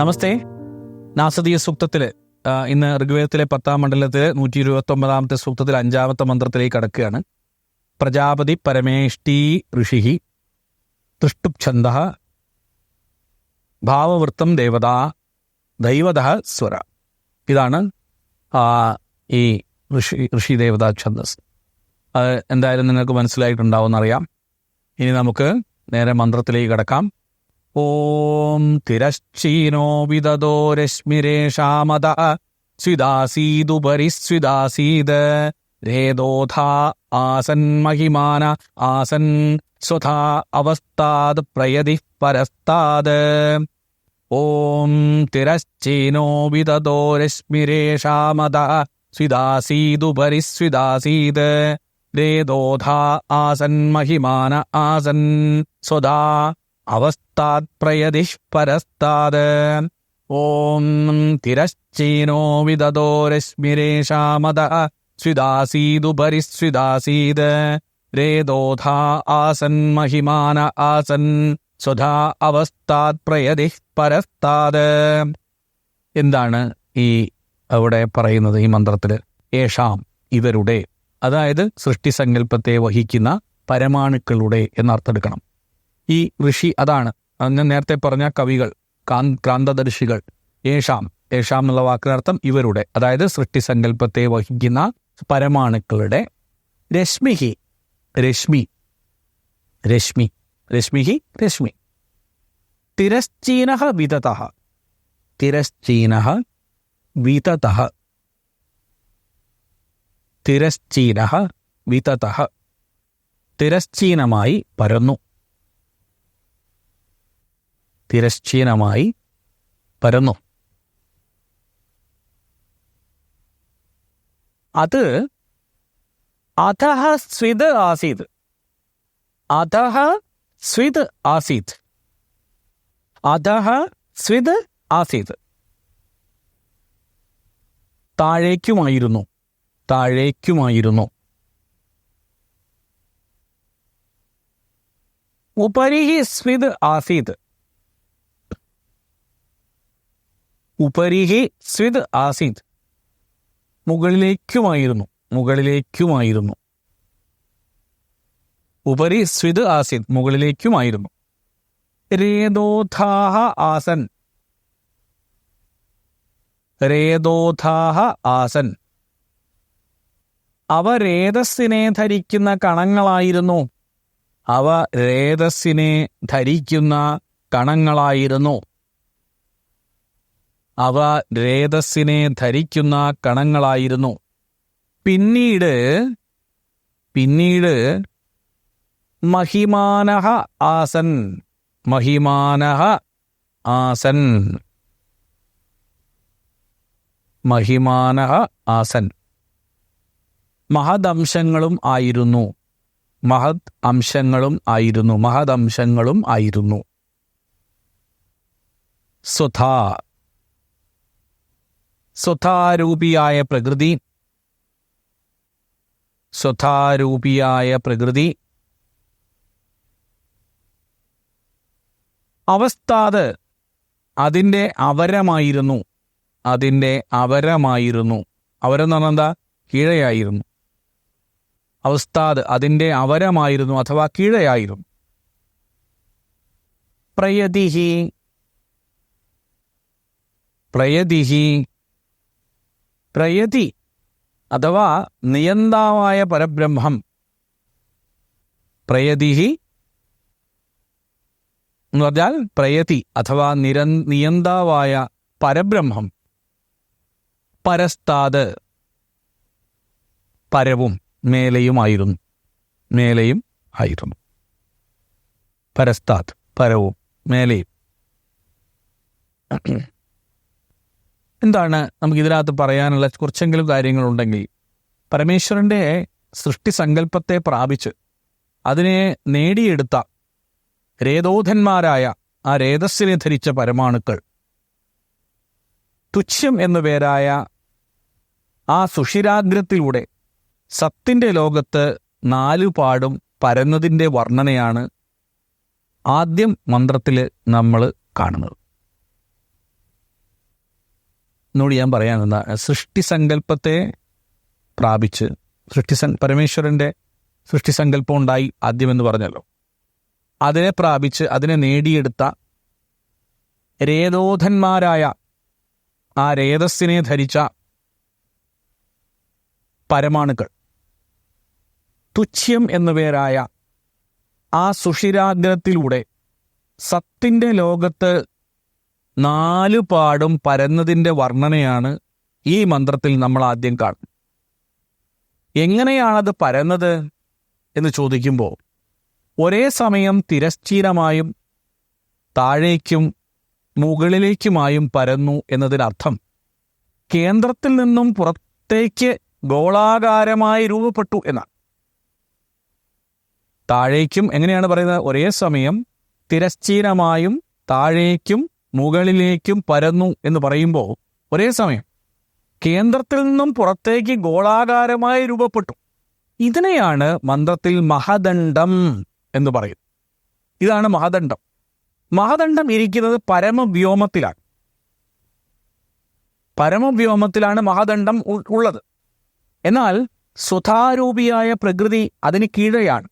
നമസ്തേ. നാസദീയ സൂക്തത്തിൽ ഇന്ന് ഋഗ്വേദത്തിലെ പത്താം മണ്ഡലത്തിലെ നൂറ്റി ഇരുപത്തി ഒമ്പതാമത്തെ സൂക്തത്തിൽ അഞ്ചാമത്തെ മന്ത്രത്തിലേക്ക് കടക്കുകയാണ്. പ്രജാപതി പരമേഷ്ടി ഋഷി തൃഷ്ടുപ്ഛന്ദ ഭാവവൃത്തം ദേവത ദൈവത സ്വര. ഇതാണ് ഈ ഋഷി ഋഷി ദേവത ഛന്ദസ്. അത് എന്തായാലും നിങ്ങൾക്ക് മനസ്സിലായിട്ടുണ്ടാവും മനസ്സിലായിട്ടുണ്ടാവുമെന്നറിയാം. ഇനി നമുക്ക് നേരെ മന്ത്രത്തിലേക്ക് കടക്കാം. ഓം തിരശ്ചീനോ വിദദോ രശ്മിരേഷാമത സ്വിദാസീതുപരിസ്വിദാസീത് രേദോധാ ആസൻ മഹിമാന ആസൻ സ്വധാ അവസ്ഥാത് പ്രയതി പരസ്താത് ഓം തിരശ്ചീനോ വിദദോ രശ്മിരേഷാമത സ്വിദാസീതുപരിസ്വിദാസീത് രേദോധാ ആസൻ മഹിമാന ആസൻ സ്വധാ അവസ്ഥാത് പ്രയതിഷ്പരസ്താത് ഓം തിരശ്ചീനോ വിദതോ രശ്മിരേഷാമത സ്വിദാസീദുപരിസ്വിദാസീത് രേദോധാ ആസൻ മഹിമാന ആസൻ സ്വധാ അവസ്ഥാത് പ്രയതി പരസ്താത് എന്താണ് ഈ അവിടെ പറയുന്നത് ഈ മന്ത്രത്തിൽ ഏഷാം ഇവരുടെ അതായത് സൃഷ്ടിസങ്കല്പത്തെ വഹിക്കുന്ന പരമാണുക്കളുടെ എന്നർത്ഥെടുക്കണം ഈ ഋഷി അതാണ്. അത് ഞാൻ നേരത്തെ പറഞ്ഞ കവികൾ ക്രാന്തദർശികൾ ഏഷാം ഏഷാം എന്നുള്ള വാക്കിനർത്ഥം ഇവരുടെ അതായത് സൃഷ്ടി സൃഷ്ടിസങ്കല്പത്തെ വഹിക്കുന്ന പരമാണുക്കളുടെ രശ്മിഹി. രശ്മി. രശ്മി. രശ്മിഹി രശ്മി. തിരശ്ചീന വിതത. തിരശ്ചീന വിതത. തിരശ്ചീന വിതത. തിരശ്ചീനമായി പരന്നു. തിരശ്ചീനമായി പരന്നു. അത് അധഹ സ്വിത് ആസീത് അധഹ സ്വിത് ആസീത് അധഹ സ്വിത് ആസീത് താഴേക്കുമായിരുന്നു. താഴേക്കുമായിരുന്നു. ഉപരിഹി സ്വിത് ആസീത് ഉപരിഹി സ്വിത് ആസിദ്. മുകളിലേക്കുമായിരുന്നു മുകളിലേക്കുമായിരുന്നു. ഉപരി സ്വിത് ആസിദ് മുകളിലേക്കുമായിരുന്നു. രേദോധാഹ ആസൻ. രേദോധാഹ ആസൻ. അവ രേതസ്സിനെ ധരിക്കുന്ന കണങ്ങളായിരുന്നു. അവ രേതസ്സിനെ ധരിക്കുന്ന കണങ്ങളായിരുന്നു. അവ രേതസ്സിനെ ധരിക്കുന്ന കണങ്ങളായിരുന്നു. പിന്നീട് പിന്നീട് മഹിമാനഹ ആസൻ മഹിമാനഹ ആസൻ. മഹിമാനഹ ആസൻ. മഹദംശങ്ങളും ആയിരുന്നു. മഹത് അംശങ്ങളും ആയിരുന്നു. മഹദംശങ്ങളും ആയിരുന്നു. സ്വധാ സ്വധാരൂപിയായ പ്രകൃതി. സ്വഥാരൂപിയായ പ്രകൃതി. അവസ്ഥാത് അതിന്റെ അവരമായിരുന്നു. അതിന്റെ അവരമായിരുന്നു. അവരെന്ന് പറഞ്ഞാൽ എന്താ? കീഴയായിരുന്നു. അവസ്ഥാത് അതിന്റെ അവരമായിരുന്നു അഥവാ കീഴയായിരുന്നു. പ്രയതിഹി. പ്രയതിഹി. പ്രയതി അഥവാ നിയന്താവായ പരബ്രഹ്മം. പ്രയതിഹി എന്ന് പറഞ്ഞാൽ പ്രയതി അഥവാ നിര നിയന്താവായ പരബ്രഹ്മം. പരസ്താത് പരവും മേലെയുമായിരുന്നു. മേലെയും ആയിരുന്നു. പരസ്താത് പരവും മേലെയും. എന്താണ് നമുക്ക് ഇതിനകത്ത് പറയാനുള്ള കുറച്ചെങ്കിലും കാര്യങ്ങളുണ്ടെങ്കിൽ? പരമേശ്വരന്റെ സൃഷ്ടി സങ്കല്പത്തെ പ്രാപിച്ച് അതിനെ നേടിയെടുത്ത രേതോധന്മാരായ ആ രേതസ്സിനെ ധരിച്ച പരമാണുക്കൾ. തുച്ഛം എന്നു പേരായ ആ സുഷിരാഗ്രത്തിലൂടെ സത്തിന്റെ ലോകത്ത് നാലുപാടും പരന്നതിന്റെ വർണനയാണ് ആദ്യം മന്ത്രത്തിൽ നമ്മൾ കാണുന്നത്. എന്നോട് ഞാൻ പറയാൻ എന്താ സൃഷ്ടി സങ്കല്പത്തെ പ്രാപിച്ച് സൃഷ്ടി പരമേശ്വരന്റെ പരമേശ്വരന്റെ സൃഷ്ടി സങ്കല്പം ഉണ്ടായി ആദ്യമെന്ന് പറഞ്ഞല്ലോ. അതിനെ പ്രാപിച്ച് അതിനെ നേടിയെടുത്ത രേതോധന്മാരായ ആ രേതസ്സിനെ ധരിച്ച പരമാണുക്കൾ. തുച്ഛ്യം എന്നുപേരായ ആ സുഷിരാഗ്രഹത്തിലൂടെ സത്തിന്റെ ലോകത്ത് നാലു പാടും പരന്നതിന്റെ വർണനയാണ് ഈ മന്ത്രത്തിൽ നമ്മൾ ആദ്യം കാണും എങ്ങനെയാണത് പരന്നത് എന്ന് ചോദിക്കുമ്പോൾ ഒരേ സമയം തിരശ്ചീനമായും താഴേക്കും മുകളിലേക്കുമായും പരന്നു എന്നതിനർത്ഥം കേന്ദ്രത്തിൽ നിന്നും പുറത്തേക്ക് ഗോളാകാരമായി രൂപപ്പെട്ടു എന്നാണ്. താഴേക്കും എങ്ങനെയാണ് പറയുന്നത്? ഒരേ സമയം തിരശ്ചീനമായും താഴേക്കും മുകളിലേക്കും പരന്നു എന്ന് പറയുമ്പോൾ ഒരേ സമയം കേന്ദ്രത്തിൽ നിന്നും പുറത്തേക്ക് ഗോളാകാരമായി രൂപപ്പെട്ടു. ഇതിനെയാണ് മന്ത്രത്തിൽ മഹദണ്ഡം എന്ന് പറയുന്നത്. ഇതാണ് മഹദണ്ഡം. മഹദണ്ഡം ഇരിക്കുന്നത് പരമവ്യോമത്തിലാണ്. പരമവ്യോമത്തിലാണ് മഹദണ്ഡം ഉള്ളത്. എന്നാൽ സ്വധാരൂപിയായ പ്രകൃതി അതിന് കീഴെയാണ്.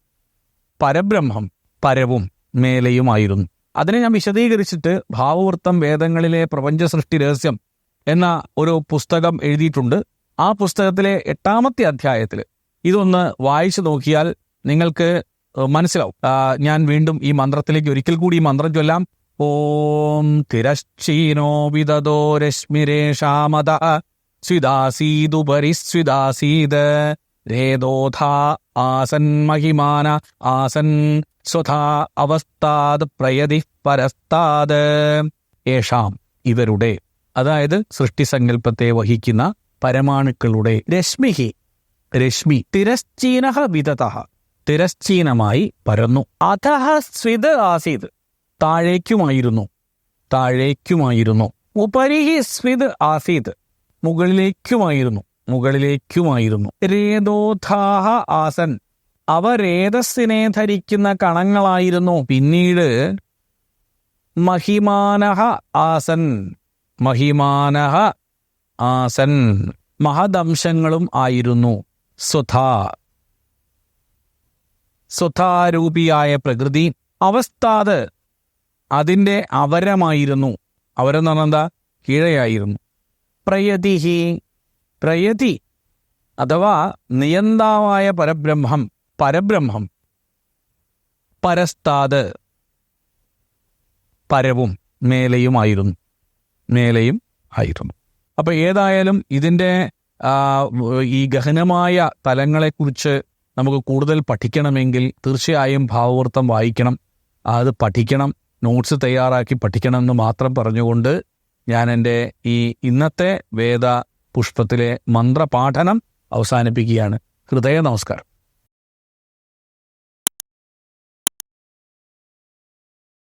പരബ്രഹ്മം പരവും മേലെയുമായിരുന്നു. അതിനെ ഞാൻ വിശദീകരിച്ചിട്ട് ഭാവവൃത്തം വേദങ്ങളിലെ പ്രപഞ്ച സൃഷ്ടി രഹസ്യം എന്ന ഒരു പുസ്തകം എഴുതിയിട്ടുണ്ട്. ആ പുസ്തകത്തിലെ എട്ടാമത്തെ അധ്യായത്തിൽ ഇതൊന്ന് വായിച്ചു നോക്കിയാൽ നിങ്ങൾക്ക് മനസ്സിലാവും. ഞാൻ വീണ്ടും ഈ മന്ത്രത്തിലേക്ക് ഒരിക്കൽ കൂടി ഈ മന്ത്രം ചൊല്ലാം. ഓം തിരശ്ചീനോ വിദതോ രശ്മിരേഷാമത സ്വിദാസീതുപരിസ്വിദാസീത് രേദോധ ആസൻ മഹിമാന ആസൻ സ്വധാ അവസ്ഥാത് പ്രയതി പരസ്താത് യേഷാം ഇവരുടെ അതായത് സൃഷ്ടിസങ്കല്പത്തെ വഹിക്കുന്ന പരമാണുക്കളുടെ രശ്മിഹി. രശ്മി തിരശ്ചീന വിതത തിരശ്ചീനമായി പരന്നു. അധഹ സ്വിത് ആസീത് താഴേക്കുമായിരുന്നു താഴേക്കുമായിരുന്നു. ഉപരിഹി സ്വിത് ആസീത് മുകളിലേക്കുമായിരുന്നു മുകളിലേക്കുമായിരുന്നു. രേതോധാഹ ആസൻ അവ രേതസ്സിനെ ധരിക്കുന്ന കണങ്ങളായിരുന്നു? പിന്നീട് മഹിമാനഹ ആസൻ മഹിമാനഹ ആസൻ മഹദംശങ്ങളും ആയിരുന്നു. സ്വധാ സ്വധാരൂപിയായ പ്രകൃതി അവസ്ഥാത് അതിന്റെ അവരമായിരുന്നു. അവരെന്ന് പറഞ്ഞാൽ എന്താ? കീഴയായിരുന്നു. പ്രയതിഹി പ്രയതി അഥവാ നിയന്താവായ പരബ്രഹ്മം. പരബ്രഹ്മം പരസ്താത് പരവും മേലെയുമായിരുന്നു മേലെയും ആയിരുന്നു. അപ്പൊ ഏതായാലും ഇതിന്റെ ഈ ഗഹനമായ തലങ്ങളെക്കുറിച്ച് നമുക്ക് കൂടുതൽ പഠിക്കണമെങ്കിൽ തീർച്ചയായും ഭാവവൃത്തം വായിക്കണം. അത് പഠിക്കണം നോട്ട്സ് തയ്യാറാക്കി പഠിക്കണം എന്ന് മാത്രം പറഞ്ഞുകൊണ്ട് ഞാൻ എന്റെ ഈ ഇന്നത്തെ വേദ പുഷ്പത്തിലെ മന്ത്രപാഠനം അവസാനിപ്പിക്കുകയാണ്. ഹൃദയ നമസ്കാരം.